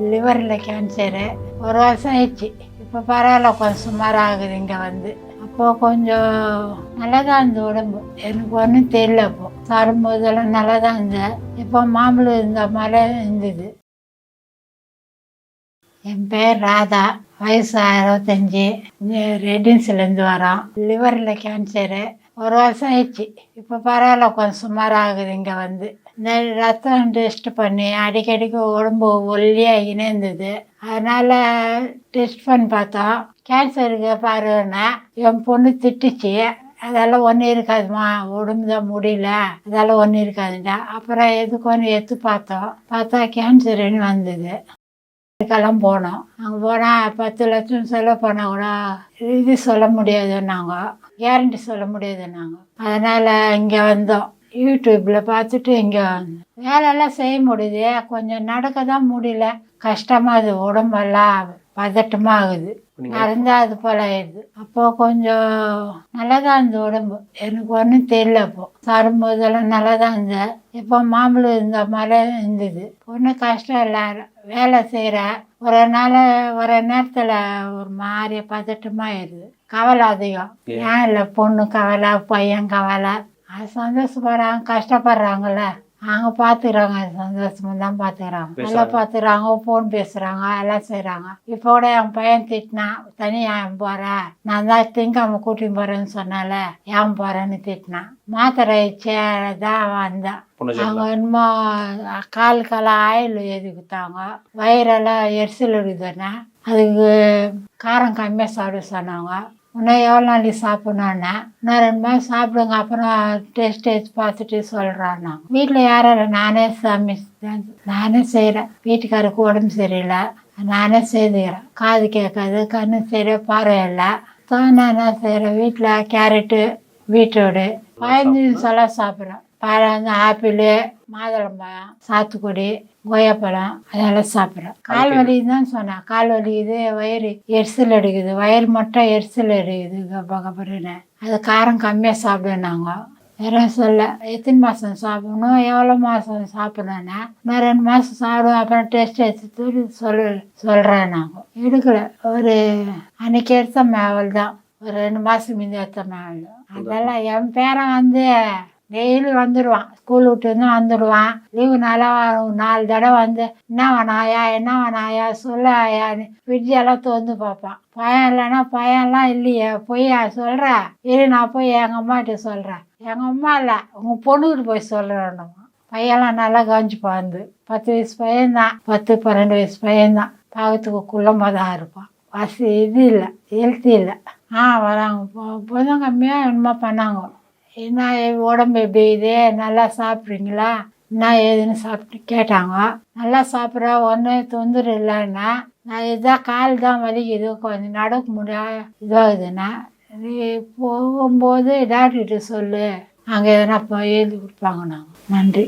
லிவரில் cancer ஒரு வருஷம் ஆயிடுச்சு. இப்போ பரவாயில்ல கொஞ்சம் சுமாராகுது இங்கே வந்து. அப்போது கொஞ்சம் நல்லா தான் இருந்தது உடம்பு. எனக்கு ஒன்றும் தெரியல அப்போ. தரும்போதெல்லாம் நல்லா தான் இருந்தேன் இப்போ மாம்பழம் இருந்த மாதிரி இருந்தது. என் பேர் ராதா. வயசு அறுபத்தஞ்சி. ரெட்டின்ஸ்லேருந்து வரோம் லிவரில் கேன்சரு ஒரு வருஷம் ஆயிடுச்சு. இப்போ பரவாயில்ல கொஞ்சம் சுமாராகுது இங்கே வந்து. இந்த ரத்தம் டெஸ்ட் பண்ணி அடிக்கடிக்கு உடம்பு ஒல்லியாகினே இருந்தது. அதனால் டெஸ்ட் பண்ணி பார்த்தோம். கேன்சருக்கு பாருன்னா. என் பொண்ணு திட்டுச்சு. அதெல்லாம் ஒன்றும் இருக்காதுமா உடம்பு தான் முடியல. அதெல்லாம் ஒன்றும் இருக்காதுண்டா அப்புறம் எதுக்கு ஒன்று எடுத்து பார்த்தோம். பார்த்தா கேன்சருன்னு வந்தது. இதுக்கெல்லாம் போனோம். அங்கே போனால் பத்து லட்சம் செலவு பண்ணால் கூட இது சொல்ல முடியாதுன்னாங்க. கேரண்டி சொல்ல முடியாதுன்னாங்க. அதனால் இங்கே வந்தோம். யூடியூப்பில் பார்த்துட்டு இங்கே வந்தோம். வேலையெல்லாம் செய்ய முடியுது. கொஞ்சம் நடக்க தான் முடியல. கஷ்டமாக அது உடம்பெல்லாம் பதட்டமாக ஆகுது. நடந்தா அது போல ஆயிடுது. அப்போ கொஞ்சம் நல்லா தான் இருந்தது உடம்பு. எனக்கு ஒன்றும் தெரியல அப்போ. சாப்பிடும்போதெல்லாம் நல்லா தான் இருந்தேன். இப்போ மாம்பழம் இருந்த மாதிரி இருந்தது. ஒன்றும் கஷ்டம் இல்லை வேலை செய்கிறேன் ஒரு நாள் ஒரு நேரத்தில் ஒரு மாதிரி பதட்டமாகிடுது கவலை அதிகம். ஏன் இல்லை பொண்ணு கவலை பையன் கவலை? அது சந்தோஷப்படுறாங்க கஷ்டப்படுறாங்கல்ல. அவங்க பார்த்துக்கிறாங்க சந்தோஷமா தான் பார்த்துக்கிறாங்க நல்லா பார்த்துக்கிறாங்க ஃபோன் பேசுகிறாங்க எல்லாம் செய்கிறாங்க இப்போ கூட என் பையன் திட்டினான் தனியாக போகிறேன் நான் தான் திங்காம கூட்டின்னு போகிறேன்னு சொன்னால ஏன் போகிறேன்னு திட்டினான் மாத்திரை தான் வந்தேன். அவங்க என்னமோ காலுக்கெல்லாம் ஆயில் எழுதி கொடுத்தாங்க வயிறெல்லாம் எரிச்சல் இருக்குதுன்னா அதுக்கு காரம் கம்மியாக சாப்பிட சொன்னாங்க. இன்னும் எவ்வளோ நாளைக்கு சாப்பிட்ணுன்னா இன்னும் ரெண்டு மாதம் சாப்பிடுங்க அப்புறம் டெஸ்ட் எடுத்து பார்த்துட்டு சொல்கிறேன் நான் வீட்டில் யாரும் இல்லை நானே சமைச்சு நானே செய்கிறேன் வீட்டுக்காருக்கு உடம்பு சரியில்லை நானே செய்துக்கிறேன். காது கேட்காது கண்ணு சரியாக பார்வை இல்லை தான் நான் என்ன செய்கிறேன் வீட்டில் கேரட்டு பீட்ரூட்டு பதினஞ்சு நிமிஷம்லாம் சாப்பிட்றேன். பழம் ஆப்பிள் மாதுளம்பழம் சாத்துக்குடி கொய்யாப்பழம் அதெல்லாம் சாப்பிட்றேன் கால் வலி தான் சொன்னேன். கால் வலிக்குது வயிறு எரிச்சல் எடுக்குது வயிறு மட்டும் எரிச்சல் எடுக்குது கப்ப கப்பருன்னு அது காரம் கம்மியாக சாப்பிடுனாங்க. வேற சொல்ல எத்தனை மாதம் சாப்பிடணும்? எவ்வளோ மாதம் சாப்பிடணுன்னா நான் ரெண்டு மாதம் சாப்பிடுவேன் அப்புறம் டெஸ்ட் எடுத்து சொல் சொல்கிறேன் நாங்கள் எடுக்கல. ஒரு அன்னைக்கு எடுத்த மேவல் தான். ஒரு ரெண்டு மாதம் மீதி எடுத்த மேவல். அதெல்லாம் என் பேரன் வந்து டெய்லி வந்துடுவான் ஸ்கூல் விட்டு வந்து வந்துடுவான் லீவு நாளா நாலு தடவை வந்து என்ன வேணாயா என்ன வேணாயா சொல்ல ஆயான்னு ஃப்ரிட்ஜெல்லாம் திறந்து பார்ப்பான். பயம் இல்லைன்னா பயம்லாம் இல்லையே. பொய்யா சொல்கிற இரு நான் போய் எங்கள் அம்மாகிட்ட சொல்கிறேன் எங்கள் அம்மா இல்லை. உங்கள் பொண்ணுக்கிட்ட போய் சொல்கிறேன் பையன்லாம் நல்லா கவனிச்சுப்பான் வந்து பத்து வயசு பையன்தான். பத்து பன்னெண்டு வயசு பையன்தான். பார்க்கறதுக்கு குள்ளமாக தான் இருப்பான். வசதி இது இல்லை. ஹெல்த்தி இல்லை. ஆ வராங்க. இப்போ புதன் கம்மியாக என்னமோ பண்ணாங்க. என்ன உடம்பு எப்படி இது? நல்லா சாப்பிட்றீங்களா? என்ன ஏதுன்னு சாப்பிட்டு கேட்டாங்க. நல்லா சாப்பிட்ற ஒன்றும் தொந்தரவு இல்லைன்னா நான் இதான் கால் தான் வலிக்குது கொஞ்சம் நடக்க முடியாது இதாகுதுன்னா நீ போகும்போது டாக்டர்கிட்ட சொல்லு. அங்கே எதனா போய் எழுதி கொடுப்பாங்க நாங்கள் நன்றி.